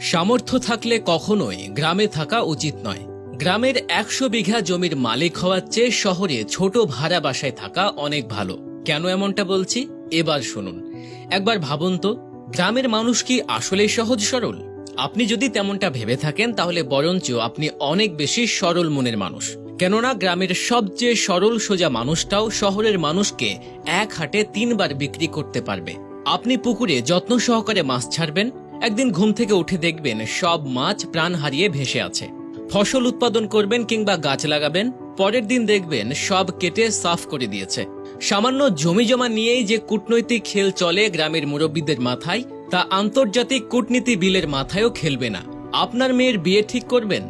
সামর্থ্য থাকলে কখনোই গ্রামে থাকা উচিত নয়। গ্রামের একশো বিঘা জমির মালিক হওয়ার চেয়ে শহরে ছোট ভাড়া বাসায় থাকা অনেক ভালো। কেন এমনটা বলছি? এবার শুনুন। একবার ভাবুন তো, গ্রামের মানুষ কি আসলেই সহজ সরল? আপনি যদি তেমনটা ভেবে থাকেন, তাহলে বরঞ্চ আপনি অনেক বেশি সরল মনের মানুষ। কেননা গ্রামের সবচেয়ে সরল সোজা মানুষটাও শহরের মানুষকে এক হাটে তিনবার বিক্রি করতে পারবে। আপনি পুকুরে যত্ন সহকারে মাছ ছাড়বেন একদিন ঘুম থেকে উঠে দেখবেন সব মাছ প্রাণ হারিয়ে ভেসে আছে। ফসল উৎপাদন করবেন কিংবা গাছ লাগাবেন, পরের দিন দেখবেন সব কেটে সাফ করে দিয়েছে। সামান্য জমি জমা নিয়েই যে কূটনৈতিক খেল চলে গ্রামের মুরব্বীদের মাথায়, তা আন্তর্জাতিক কূটনীতি বিলের মাথায়ও খেলবে না। আপনার মেয়ের বিয়ে ঠিক করবেন?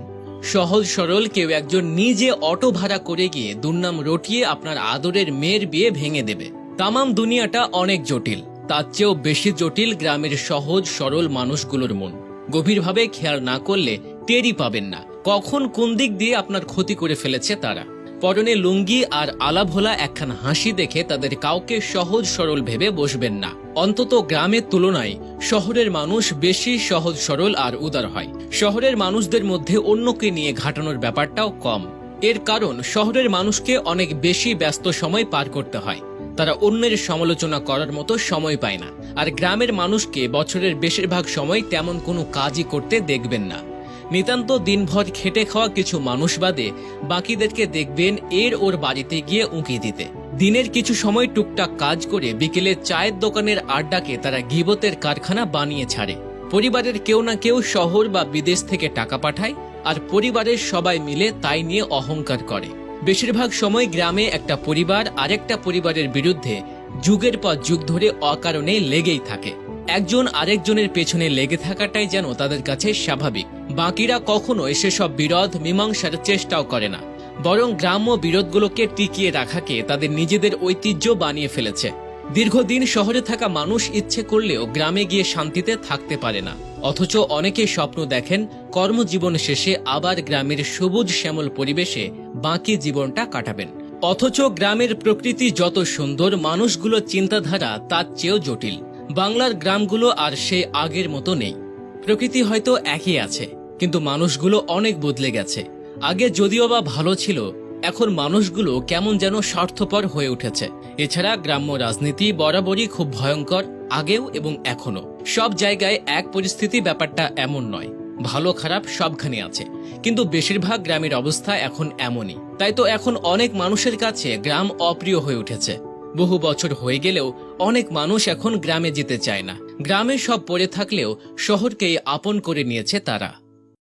সহজ সরল কেউ একজন নিজে অটো ভাড়া করে গিয়ে দুর্নাম রটিয়ে আপনার আদরের মেয়ের বিয়ে ভেঙে দেবে। তামাম দুনিয়াটা অনেক জটিল। তার চেয়েও বেশি জটিল গ্রামের সহজ, সরল মানুষগুলোর মন। গভীরভাবে খেয়াল না করলে টেরই পাবেন না। কখন কোন দিক দিয়ে আপনার ক্ষতি করে ফেলেছে তারা? পরনে লুঙ্গি আর আলাভোলা একখান হাসি দেখে তাদের কাউকে সহজ, সরল ভেবে বসবেন না। অন্তত গ্রামের তুলনায় শহরের মানুষ বেশি সহজ, সরল আর উদার হয়। শহরের মানুষদের মধ্যে অন্যকে নিয়ে ঘাটানোর ব্যাপারটাও কম। এর কারণ শহরের মানুষকে অনেক বেশি ব্যস্ত সময় পার করতে হয়। তারা অন্যের সমালোচনা করার মতো সময় পায় না। আর গ্রামের মানুষকে বছরের বেশিরভাগ সময় তেমন কোনো কাজই করতে দেখবেন না। নিতান্ত দিনভর খেটে খাওয়া কিছু মানুষ বাদে বাকিদেরকে দেখবেন এর ওর বাড়িতে গিয়ে উঁকি দিতে। দিনের কিছু সময় টুকটাক কাজ করে বিকেলে চায়ের দোকানের আড্ডাকে তারা গিবতের কারখানা বানিয়ে ছাড়ে। পরিবারের কেউ না কেউ শহর বা বিদেশ থেকে টাকা পাঠায়, আর পরিবারের সবাই মিলে তাই নিয়ে অহংকার করে। বেশিরভাগ সময় গ্রামে একটা পরিবার আরেকটা পরিবারের বিরুদ্ধে যুগের পর যুগ ধরে অকারণে লেগেই থাকে। একজন আরেকজনের পেছনে লেগে থাকাটাই যেন তাদের কাছে স্বাভাবিক। বাকিরা কখনো সেসব বিরোধ, মীমাংসার চেষ্টাও করে না। বরং গ্রাম্য বিরোধগুলোকে টিকিয়ে রাখাকে তাদের নিজেদের ঐতিহ্য বানিয়ে ফেলেছে। দীর্ঘদিন শহরে থাকা মানুষ ইচ্ছে করলেও গ্রামে গিয়ে শান্তিতে থাকতে পারে না। অথচ অনেকে স্বপ্ন দেখেন, কর্মজীবন শেষে আবার গ্রামের সবুজ শ্যামল পরিবেশে বাকি জীবনটা কাটাবেন। অথচ গ্রামের প্রকৃতি যত সুন্দর মানুষগুলো চিন্তাধারা তার চেয়েও জটিল। বাংলার গ্রামগুলো আর সে আগের মতো নেই। প্রকৃতি হয়তো একই আছে, কিন্তু মানুষগুলো অনেক বদলে গেছে। আগে যদিও বা ভালো ছিল, এখন মানুষগুলো কেমন যেন স্বার্থপর হয়ে উঠেছে। এছাড়া গ্রাম্য রাজনীতি বরাবরই খুব ভয়ঙ্কর, আগেও এবং এখনও। সব জায়গায় এক পরিস্থিতি ব্যাপারটা এমন নয়। ভালো খারাপ সবখানে আছে। কিন্তু বেশিরভাগ গ্রামের অবস্থা এখন এমনই। তাই তো এখন অনেক মানুষের কাছে গ্রাম অপ্রিয় হয়ে উঠেছে। বহু বছর হয়ে গেলেও অনেক মানুষ এখন গ্রামে যেতে চায় না। গ্রামে সব পড়ে থাকলেও শহরকেই আপন করে নিয়েছে তারা।